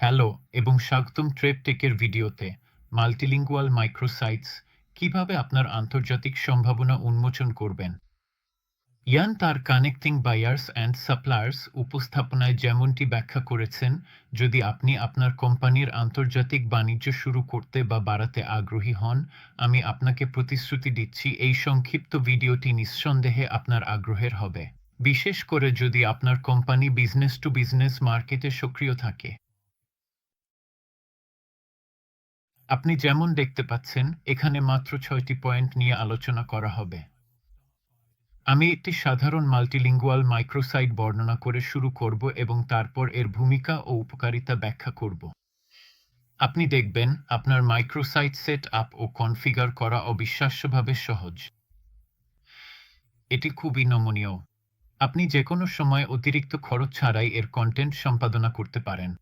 Hello এবং স্বাগতম ট্রেপটেকের ভিডিওতে মাল্টিলিঙ্গুয়াল মাইক্রোসাইটস কীভাবে আপনার আন্তর্জাতিক সম্ভাবনা উন্মোচন করবেন। ইয়ান তার কানেক্টিং বায়ার্স অ্যান্ড সাপ্লায়ার্স উপস্থাপনায় যেমনটি ব্যাখ্যা করেছেন, যদি আপনি আপনার কোম্পানির আন্তর্জাতিক বাণিজ্য শুরু করতে বা বাড়াতে আগ্রহী হন, আমি আপনাকে প্রতিশ্রুতি দিচ্ছি এই সংক্ষিপ্ত ভিডিওটি নিঃসন্দেহে আপনার আগ্রহের হবে। বিশেষ করে যদি আপনার কোম্পানি বিজনেস টু বিজনেস মার্কেটে সক্রিয় থাকে। আপনি যেমন দেখতে পাচ্ছেন, এখানে মাত্র ছয়টি পয়েন্ট নিয়ে আলোচনা করা হবে। আমি একটি সাধারণ মাল্টিলিঙ্গুয়াল মাইক্রোসাইট বর্ণনা করে শুরু করব এবং তারপর এর ভূমিকা ও উপকারিতা ব্যাখ্যা করব। আপনি দেখবেন, আপনার মাইক্রোসাইট সেট আপ ও কনফিগার করা অবিশ্বাস্যভাবে সহজ। এটি খুবই নমনীয়। আপনি যে কোনো সময় অতিরিক্ত খরচ ছাড়াই এর কন্টেন্ট সম্পাদনা করতে পারেন।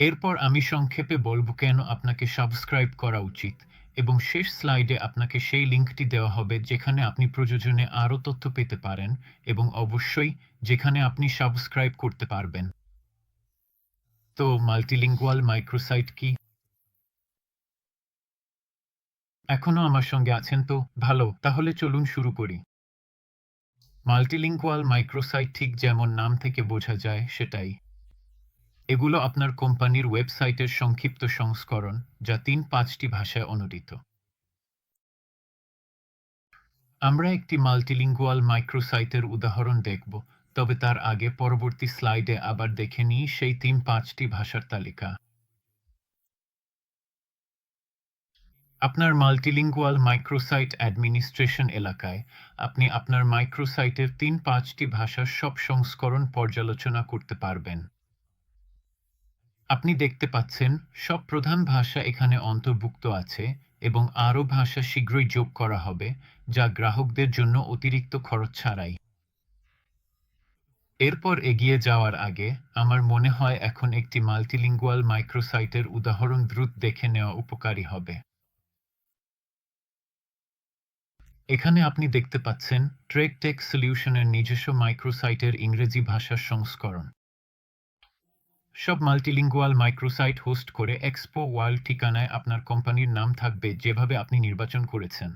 এরপর আমি সংক্ষেপে বলব কেন আপনাকে সাবস্ক্রাইব করা উচিত এবং শেষ স্লাইডে আপনাকে সেই লিঙ্কটি দেওয়া হবে যেখানে আপনি প্রযোজনে আরও তথ্য পেতে পারেন এবং অবশ্যই যেখানে আপনি সাবস্ক্রাইব করতে পারবেন। তো মাল্টিলিঙ্গুয়াল মাইক্রোসাইট কি? এখনও আমার সঙ্গে আছেন তো? ভালো, তাহলে চলুন শুরু করি। মাল্টিলিঙ্গুয়াল মাইক্রোসাইট ঠিক যেমন নাম থেকে বোঝা যায় সেটাই। এগুলো আপনার কোম্পানির ওয়েবসাইটের সংক্ষিপ্ত সংস্করণ, যা তিন পাঁচটি ভাষায় অনুদিত। আমরা একটি মাল্টিলিঙ্গুয়াল মাইক্রোসাইটের উদাহরণ দেখব, তবে তার আগে পরবর্তী স্লাইডে আবার দেখে নিই সেই তিন পাঁচটি ভাষার তালিকা। আপনার মাল্টিলিঙ্গুয়াল মাইক্রোসাইট অ্যাডমিনিস্ট্রেশন এলাকায় আপনি আপনার মাইক্রোসাইটের তিন পাঁচটি ভাষার সব সংস্করণ পর্যালোচনা করতে পারবেন। আপনি দেখতে পাচ্ছেন, সব প্রধান ভাষা এখানে অন্তর্ভুক্ত আছে এবং আরও ভাষা শীঘ্রই যোগ করা হবে, যা গ্রাহকদের জন্য অতিরিক্ত খরচ ছাড়াই। এরপর এগিয়ে যাওয়ার আগে, আমার মনে হয় এখন একটি মাল্টিলিঙ্গুয়াল মাইক্রোসাইটের উদাহরণ দ্রুত দেখে নেওয়া উপকারী হবে। এখানে আপনি দেখতে পাচ্ছেন, ট্রেক টেক সলিউশনের নিজস্ব মাইক্রোসাইটের ইংরেজি ভাষার সংস্করণ। সব মাল্টিলিঙ্গুয়াল মাইক্রোসাইট হোস্ট করে এক্সপো ওয়ার্ল্ড ঠিকানায় আপনার কোম্পানির নাম থাকবে যেভাবে আপনি নির্বাচন করেছেন।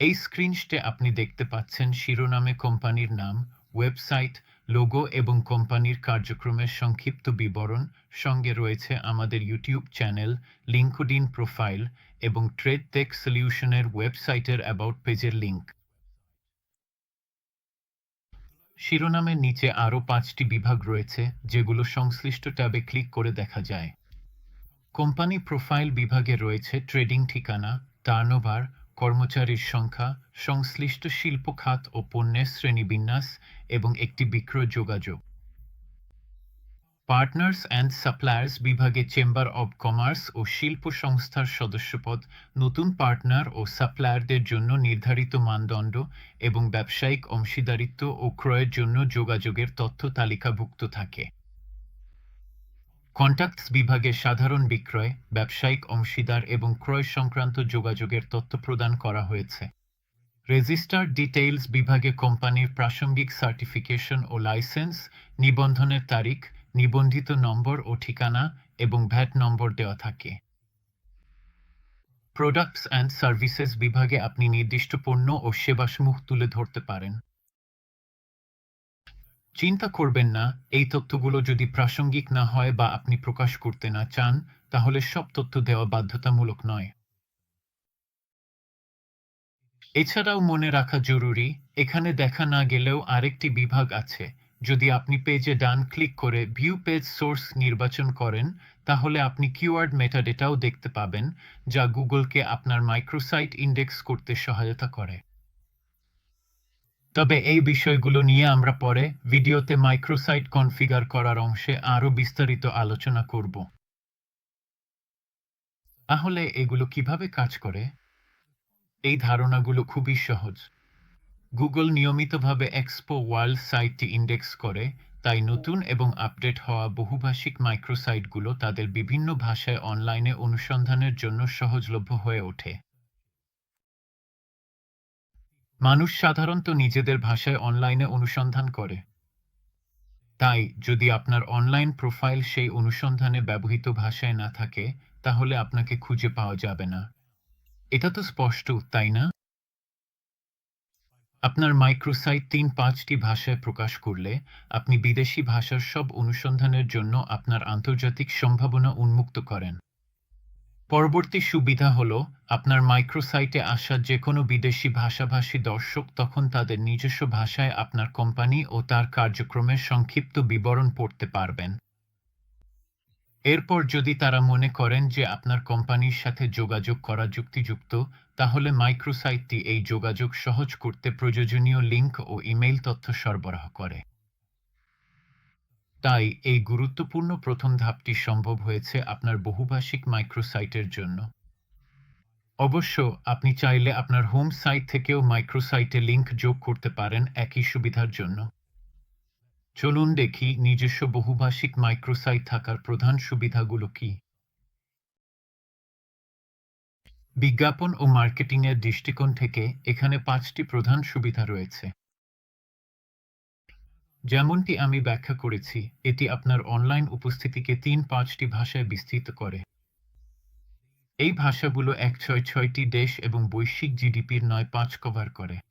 এই স্ক্রিনশটে আপনি দেখতে পাচ্ছেন শিরোনামে কোম্পানির নাম ওয়েবসাইট লোগো এবং কোম্পানির কার্যক্রমের সংক্ষিপ্ত বিবরণ, সঙ্গে রয়েছে আমাদের ইউটিউব চ্যানেল লিঙ্কডিন প্রোফাইল এবং ট্রেড টেক সলিউশনের ওয়েবসাইটের অ্যাবাউট পেজের লিঙ্ক শিরোনামের নিচে আরও পাঁচটি বিভাগ রয়েছে, যেগুলো সংশ্লিষ্ট ট্যাবে ক্লিক করে দেখা যায়। কোম্পানি প্রোফাইল বিভাগে রয়েছে ট্রেডিং ঠিকানা, টার্নওভার, কর্মচারীর সংখ্যা, সংশ্লিষ্ট শিল্প খাত ও পণ্যের শ্রেণীবিন্যাস এবং একটি বিক্রয় যোগাযোগ। পার্টনার্স অ্যান্ড সাপ্লায়ার্স বিভাগে চেম্বার অব কমার্স ও শিল্প সংস্থার সদস্যপদ, নতুন পার্টনার ও সাপ্লায়ারদের জন্য নির্ধারিত মানদণ্ড এবং ব্যবসায়িক অংশীদারিত্ব ও ক্রয়ের জন্য যোগাযোগের তথ্য তালিকাভুক্ত থাকে। কন্ট্যাক্টস বিভাগে সাধারণ বিক্রয়, ব্যবসায়িক অংশীদার এবং ক্রয় সংক্রান্ত যোগাযোগের তথ্য প্রদান করা হয়েছে। রেজিস্টার ডিটেইলস বিভাগে কোম্পানির প্রাসঙ্গিক সার্টিফিকেশন ও লাইসেন্স নিবন্ধনের তারিখ নিবন্ধিত নম্বর ও ঠিকানা এবং ভ্যাট নম্বর দেওয়া থাকে। প্রোডাক্টস অ্যান্ড সার্ভিসেস বিভাগে আপনি নির্দিষ্ট পণ্য ও সেবাসমূহ তুলে ধরতে পারেন। চিন্তা করবেন না, এই তথ্যগুলো যদি প্রাসঙ্গিক না হয় বা আপনি প্রকাশ করতে না চান, তাহলে সব তথ্য দেওয়া বাধ্যতামূলক নয়। এছাড়াও মনে রাখা জরুরি, এখানে দেখা না গেলেও আরেকটি বিভাগ আছে যদি আপনি পেজে ডান ক্লিক করে ভিউ পেজ সোর্স নির্বাচন করেন, তাহলে আপনি কিওয়ার্ড মেটাডেটাও দেখতে পাবেন, যা গুগলকে আপনার মাইক্রোসাইট ইন্ডেক্স করতে সহায়তা করে। তবে এই বিষয়গুলো নিয়ে আমরা পরে ভিডিওতে মাইক্রোসাইট কনফিগার করার অংশে আরও বিস্তারিত আলোচনা করব। তাহলে এগুলো কীভাবে কাজ করে? এই ধারণাগুলো খুবই সহজ। গুগল নিয়মিতভাবে এক্সপো ওয়ার্ল্ড সাইটটি ইন্ডেক্স করে, তাই নতুন এবং আপডেট হওয়া বহুভাষিক মাইক্রোসাইটগুলো তাদের বিভিন্ন ভাষায় অনলাইনে অনুসন্ধানের জন্য সহজলভ্য হয়ে ওঠে। মানুষ সাধারণত নিজেদের ভাষায় অনলাইনে অনুসন্ধান করে। তাই যদি আপনার অনলাইন প্রোফাইল সেই অনুসন্ধানে ব্যবহৃত ভাষায় না থাকে, তাহলে আপনাকে খুঁজে পাওয়া যাবে না। এটা তো স্পষ্ট, তাই না? আপনার মাইক্রোসাইট তিন পাঁচটি ভাষায় প্রকাশ করলে আপনি বিদেশি ভাষার সব অনুসন্ধানের জন্য আপনার আন্তর্জাতিক সম্ভাবনা উন্মুক্ত করেন। পরবর্তী সুবিধা হল, আপনার মাইক্রোসাইটে আসা যে কোনো বিদেশি ভাষাভাষী দর্শক তখন তাদের নিজস্ব ভাষায় আপনার কোম্পানি ও তার কার্যক্রমের সংক্ষিপ্ত বিবরণ পড়তে পারবেন। এরপর যদি তারা মনে করেন যে আপনার কোম্পানির সাথে যোগাযোগ করা যুক্তিযুক্ত, তাহলে মাইক্রোসাইটটি এই যোগাযোগ সহজ করতে প্রয়োজনীয় লিঙ্ক ও ইমেইল তথ্য সরবরাহ করে। তাই এই গুরুত্বপূর্ণ প্রথম ধাপটি সম্ভব হয়েছে আপনার বহুভাষিক মাইক্রোসাইটের জন্য। অবশ্য আপনি চাইলে আপনার হোম সাইট থেকেও মাইক্রোসাইটে লিঙ্ক যোগ করতে পারেন একই সুবিধার জন্য। চলুন দেখি নিজস্ব বহুভাষিক মাইক্রোসাইট থাকার প্রধান সুবিধাগুলো কি? বিজ্ঞাপন ও মার্কেটিং এর দৃষ্টিকোণ থেকে এখানে পাঁচটি প্রধান সুবিধা রয়েছে। যেমনটি আমি ব্যাখ্যা করেছি, এটি আপনার অনলাইন উপস্থিতিকে তিন পাঁচটি ভাষায় বিস্তৃত করে। এই ভাষাগুলো এক ছয় ছয়টি দেশ এবং বৈশ্বিক জিডিপির নয় পাঁচ কভার করে।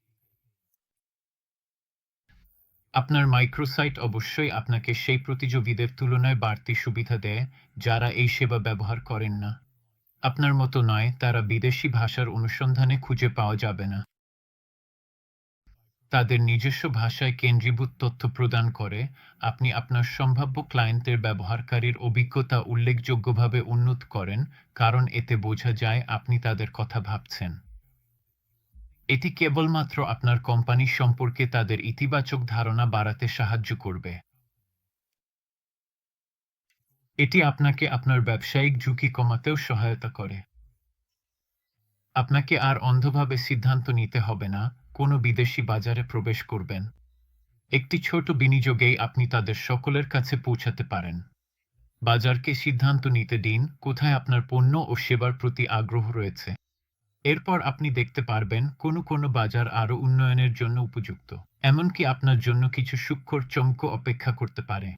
আপনার মাইক্রোসাইট অবশ্যই আপনাকে সেই প্রতিযোগীদের তুলনায় বাড়তি সুবিধা দেয় যারা এই সেবা ব্যবহার করেন না। আপনার মতো নয়, তারা বিদেশি ভাষার অনুসন্ধানে খুঁজে পাওয়া যাবে না। তাদের নিজস্ব ভাষায় কেন্দ্রীভূত তথ্য প্রদান করে, আপনি আপনার সম্ভাব্য ক্লায়েন্টের ব্যবহারকারীর অভিজ্ঞতা উল্লেখযোগ্যভাবে উন্নত করেন, কারণ এতে বোঝা যায় আপনি তাদের কথা ভাবছেন। এটি কেবলমাত্র আপনার কোম্পানি সম্পর্কে তাদের ইতিবাচক ধারণা বাড়াতে সাহায্য করবে। এটি আপনাকে আপনার ব্যবসায়িক ঝুঁকি কমাতেও সহায়তা করে। আপনাকে আর অন্ধভাবে সিদ্ধান্ত নিতে হবে না, কোনো বিদেশি বাজারে প্রবেশ করবেন। একটি ছোট বিনিয়োগেই আপনি তাদের সকলের কাছে পৌঁছাতে পারেন। বাজারকে সিদ্ধান্ত নিতে দিন, কোথায় আপনার পণ্য ও সেবার প্রতি আগ্রহ রয়েছে। এরপর আপনি দেখতে পারবেন কোনো কোনো বাজার আরও উন্নয়নের জন্য উপযুক্ত, এমনকি আপনার জন্য কিছু সূক্ষ্ম চমক অপেক্ষা করতে পারে।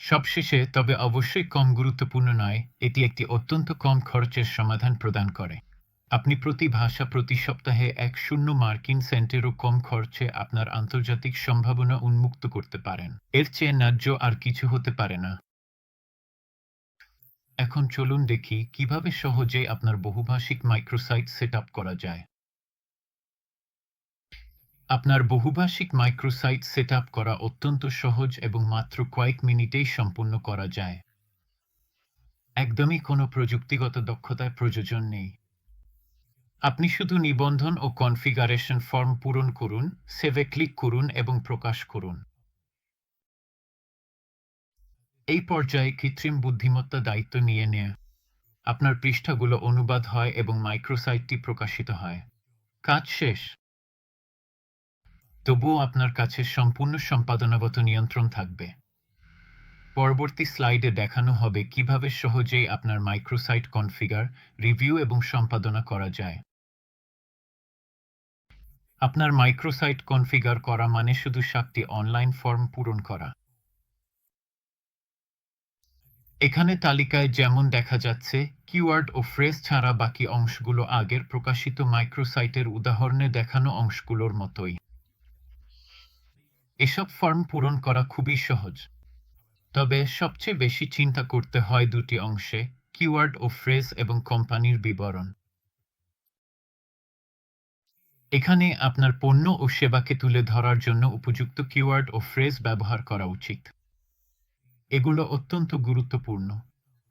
সবশেষে, তবে অবশ্যই কম গুরুত্বপূর্ণ নয়, এটি একটি অত্যন্ত কম খরচের সমাধান প্রদান করে। আপনি প্রতি ভাষা প্রতি সপ্তাহে এক শূন্য মার্কিন সেন্টেরও কম খরচে আপনার আন্তর্জাতিক সম্ভাবনা উন্মুক্ত করতে পারেন। এর চেয়ে ন্যায্য আর কিছু হতে পারে না। এখন চলুন দেখি কীভাবে সহজে আপনার বহুভাষিক মাইক্রোসাইট সেট করা যায়। আপনার বহুভাষিক মাইক্রোসাইট সেট করা অত্যন্ত সহজ এবং মাত্র কয়েক মিনিটেই সম্পূর্ণ করা যায়। একদমই কোনো প্রযুক্তিগত দক্ষতায় প্রয়োজন নেই। আপনি শুধু নিবন্ধন ও কনফিগারেশন ফর্ম পূরণ করুন সেভে ক্লিক করুন এবং প্রকাশ করুন। এই পর্যায়ে কৃত্রিম বুদ্ধিমত্তা দায়িত্ব নিয়ে নেয় আপনার পৃষ্ঠাগুলো অনুবাদ হয় এবং মাইক্রোসাইটটি প্রকাশিত হয়। কাজ শেষ। তবুও আপনার কাছে সম্পূর্ণ সম্পাদনাগত নিয়ন্ত্রণ থাকবে। পরবর্তী স্লাইডে দেখানো হবে কীভাবে সহজেই আপনার মাইক্রোসাইট কনফিগার, রিভিউ এবং সম্পাদনা করা যায়। আপনার মাইক্রোসাইট কনফিগার করা মানে শুধু সাতটি অনলাইন ফর্ম পূরণ করা। এখানে তালিকায় যেমন দেখা যাচ্ছে, কিওয়ার্ড ও ফ্রেজ ছাড়া বাকি অংশগুলো আগের প্রকাশিত মাইক্রোসাইটের উদাহরণে দেখানো অংশগুলোর মতোই। এসব ফর্ম পূরণ করা খুবই সহজ। তবে সবচেয়ে বেশি চিন্তা করতে হয় দুটি অংশে, কিওয়ার্ড ও ফ্রেজ এবং কোম্পানির বিবরণ। এখানে আপনার পণ্য ও সেবাকে তুলে ধরার জন্য উপযুক্ত কিওয়ার্ড ও ফ্রেজ ব্যবহার করা উচিত। এগুলো অত্যন্ত গুরুত্বপূর্ণ।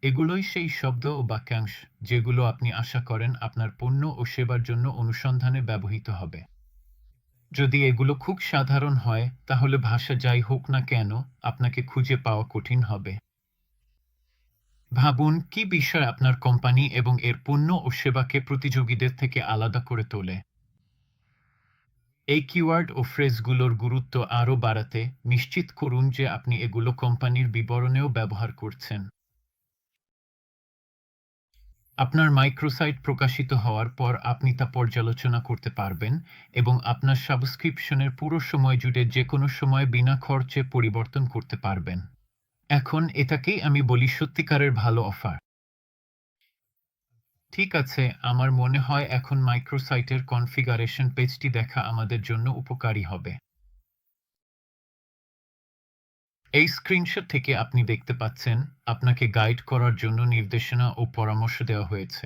এগুলোই সেই শব্দ ও বাক্যাংশ যেগুলো আপনি আশা করেন আপনার পণ্য ও সেবার জন্য অনুসন্ধানে ব্যবহৃত হবে। যদি এগুলো খুব সাধারণ হয়, তাহলে ভাষা যাই হোক না কেন, আপনাকে খুঁজে পাওয়া কঠিন হবে। ভাবুন, কি বিষয় আপনার কোম্পানি এবং এর পণ্য ও সেবাকে প্রতিযোগীদের থেকে আলাদা করে তোলে? এই কিওয়ার্ড ও ফ্রেজগুলোর গুরুত্ব আরও বাড়াতে নিশ্চিত করুন যে আপনি এগুলো কোম্পানির বিবরণেও ব্যবহার করছেন। আপনার মাইক্রোসাইট প্রকাশিত হওয়ার পর আপনি তা পর্যালোচনা করতে পারবেন এবং আপনার সাবস্ক্রিপশনের পুরো সময় জুড়ে যে কোনো সময় বিনা খরচে পরিবর্তন করতে পারবেন। এখন এটাকেই আমি বলি সত্যিকারের ভালো অফার ঠিক আছে, আমার মনে হয় এখন মাইক্রোসাইটের কনফিগারেশন পেজটি দেখা আমাদের জন্য উপকারী হবে। এই স্ক্রিনশট থেকে আপনি দেখতে পাচ্ছেন, আপনাকে গাইড করার জন্য নির্দেশনা ও পরামর্শ দেওয়া হয়েছে।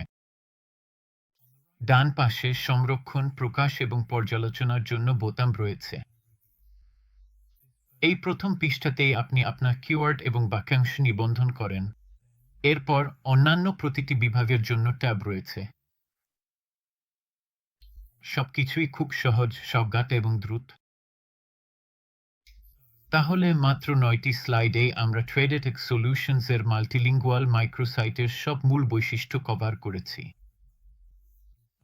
ডান পাশে সংরক্ষণ, প্রকাশ এবং পর্যালোচনার জন্য বোতাম রয়েছে। এই প্রথম পৃষ্ঠাতেই আপনি আপনার কিওয়ার্ড এবং বাক্যাংশ নিবন্ধন করেন। এরপর অন্যান্য প্রতিটি বিভাগের জন্য ট্যাব রয়েছে। সবকিছুই খুব সহজ, সজ্ঞাত এবং দ্রুত। তাহলে মাত্র নয়টি স্লাইডে আমরা ট্রেডেটেক সলিউশনস এর মাল্টিলিঙ্গুয়াল মাইক্রোসাইটের সব মূল বৈশিষ্ট্য কভার করেছি।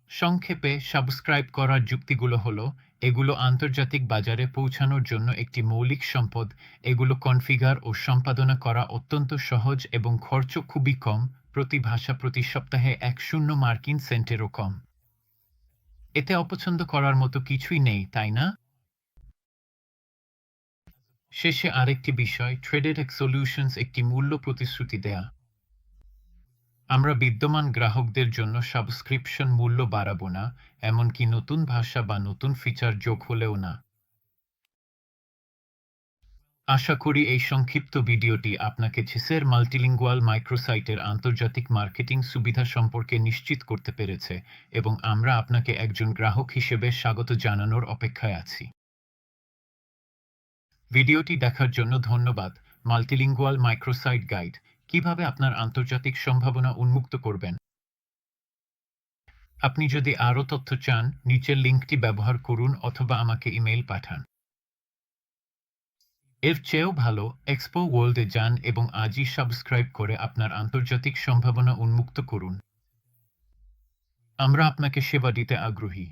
সংক্ষেপে সাবস্ক্রাইব করার যুক্তিগুলো হলো এগুলো আন্তর্জাতিক বাজারে পৌঁছানোর জন্য একটি মৌলিক সম্পদ। এগুলো কনফিগার ও সম্পাদনা করা অত্যন্ত সহজ এবং খরচ খুবই কম। প্রতি ভাষা প্রতি সপ্তাহে এক শূন্য মার্কিন সেন্টেরও কম। এতে অপছন্দ করার মতো কিছুই নেই, তাই না? শেষে আরেকটি বিষয় ট্রেডেড সলিউশনস একটি মূল্য প্রতিশ্রুতি দেয়া। আমরা বিদ্যমান গ্রাহকদের জন্য সাবস্ক্রিপশন মূল্য বাড়াবো না, এমনকি নতুন ভাষা বা নতুন ফিচার যোগ হলেও না। আশা করি এই সংক্ষিপ্ত ভিডিওটি আপনাকে ছেসের মাল্টিলিঙ্গুয়াল মাইক্রোসাইটের আন্তর্জাতিক মার্কেটিং সুবিধা সম্পর্কে নিশ্চিত করতে পেরেছে এবং আমরা আপনাকে একজন গ্রাহক হিসেবে স্বাগত জানানোর অপেক্ষায় আছি। ভিডিওটি দেখার জন্য ধন্যবাদ। মাল্টিলিঙ্গুয়াল মাইক্রোসাইট গাইড কীভাবে আপনার আন্তর্জাতিক সম্ভাবনা উন্মুক্ত করবেন? আপনি যদি আরও তথ্য চান, নিচের লিঙ্কটি ব্যবহার করুন অথবা আমাকে ইমেইল পাঠান। এর চেয়েও ভালো এক্সপো ওয়ার্ল্ডে যান এবং আজই সাবস্ক্রাইব করে আপনার আন্তর্জাতিক সম্ভাবনা উন্মুক্ত করুন। আমরা আপনাকে সেবা দিতে আগ্রহী।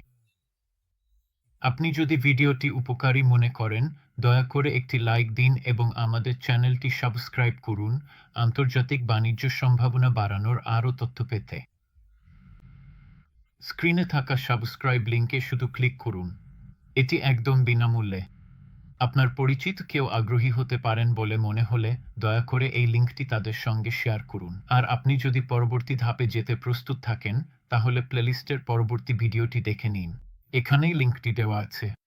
আপনি যদি ভিডিওটি উপকারী মনে করেন দয়া করে একটি লাইক দিন এবং আমাদের চ্যানেলটি সাবস্ক্রাইব করুন। আন্তর্জাতিক বাণিজ্য সম্ভাবনা বাড়ানোর আরও তথ্য পেতে। স্ক্রিনে থাকা সাবস্ক্রাইব লিঙ্কে শুধু ক্লিক করুন। এটি একদম বিনামূল্যে। আপনার পরিচিত কেউ আগ্রহী হতে পারেন বলে মনে হলে দয়া করে এই লিঙ্কটি তাদের সঙ্গে শেয়ার করুন। আর আপনি যদি পরবর্তী ধাপে যেতে প্রস্তুত থাকেন, তাহলে প্লেলিস্টের পরবর্তী ভিডিওটি দেখে নিন। এখানেই লিঙ্কটি দেওয়া আছে।